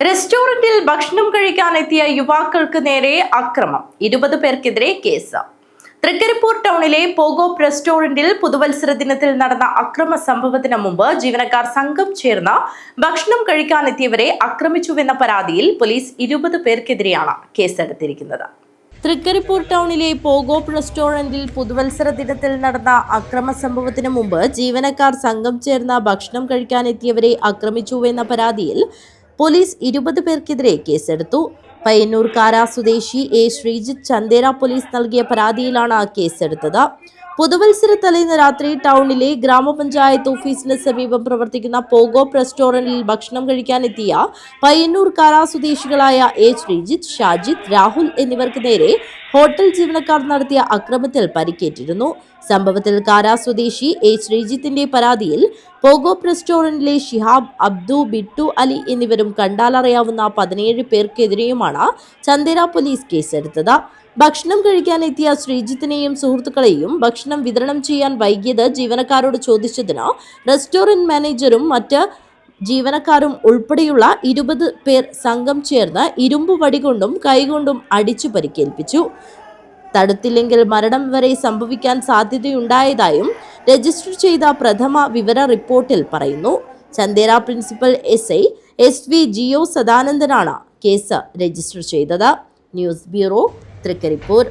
റെസ്റ്റോറന്റിൽ ഭക്ഷണം കഴിക്കാൻ എത്തിയ യുവാക്കൾക്ക് നേരെ അക്രമം. ഇരുപത് പേർക്കെതിരെ കേസ്. തൃക്കരിപ്പൂർ ടൗണിലെ പോഗോപ്പ് റെസ്റ്റോറന്റിൽ പുതുവത്സര ദിനത്തിൽ നടന്ന അക്രമ സംഭവത്തിന് മുമ്പ് ജീവനക്കാർ സംഘം ചേർന്ന് ഭക്ഷണം കഴിക്കാനെത്തിയവരെ ആക്രമിച്ചുവെന്ന പരാതിയിൽ പോലീസ് ഇരുപത് പേർക്കെതിരെയാണ് കേസെടുത്തിരിക്കുന്നത്. തൃക്കരിപ്പൂർ ടൗണിലെ പോഗോപ്പ് റെസ്റ്റോറന്റിൽ പുതുവത്സര ദിനത്തിൽ നടന്ന അക്രമ സംഭവത്തിന് മുമ്പ് ജീവനക്കാർ സംഘം ചേർന്ന ഭക്ഷണം കഴിക്കാനെത്തിയവരെ ആക്രമിച്ചുവെന്ന പരാതിയിൽ പോലീസ് ഇരുപത് പേർക്കെതിരെ കേസെടുത്തു. പയ്യന്നൂർ സ്വദേശി എ. ശ്രീജിത്ത് ചന്ദേര പോലീസ് നൽകിയ പരാതിയിലാണ് കേസെടുത്തത്. പുതുവത്സര തലേന്ന് രാത്രി ടൗണിലെ ഗ്രാമപഞ്ചായത്ത് ഓഫീസിന് സമീപം പ്രവർത്തിക്കുന്ന പോഗോ റെസ്റ്റോറന്റിൽ ഭക്ഷണം കഴിക്കാനെത്തിയ പയ്യന്നൂർ കാര സ്വദേശികളായ എ. ശ്രീജിത്ത് ഷാജിത്ത് രാഹുൽ എന്നിവർക്ക് നേരെ ഹോട്ടൽ ജീവനക്കാർ നടത്തിയ അക്രമത്തിൽ പരിക്കേറ്റിരുന്നു. സംഭവത്തിൽ കാര സ്വദേശി എ. ശ്രീജിത്തിന്റെ പരാതിയിൽ പോഗോ റെസ്റ്റോറന്റിലെ ഷിഹാബ് അബ്ദു ബിട്ടു അലി എന്നിവരും കണ്ടാലറിയാവുന്ന പതിനേഴ് പേർക്കെതിരെയുമാണ് ചന്ദേര പോലീസ് കേസെടുത്തത്. ഭക്ഷണം കഴിക്കാനെത്തിയ ശ്രീജിത്തിനെയും സുഹൃത്തുക്കളെയും ഭക്ഷണം വിതരണം ചെയ്യാൻ വൈകിയത് ജീവനക്കാരോട് ചോദിച്ചതിന് റെസ്റ്റോറന്റ് മാനേജറും മറ്റ് ജീവനക്കാരും ഉൾപ്പെടെയുള്ള ഇരുപത് പേർ സംഘം ചേർന്ന് ഇരുമ്പ് വടികൊണ്ടും കൈകൊണ്ടും അടിച്ചു പരിക്കേൽപ്പിച്ചു. തടുത്തില്ലെങ്കിൽ മരണം വരെ സംഭവിക്കാൻ സാധ്യതയുണ്ടായതായും രജിസ്റ്റർ ചെയ്ത പ്രഥമ വിവര റിപ്പോർട്ടിൽ പറയുന്നു. Chandera principal S I S V ജിഒ സദാനന്ദനാണ്. കേസ് രജിസ്റ്റർ ചെയ്തത്. News bureau Trikaripur.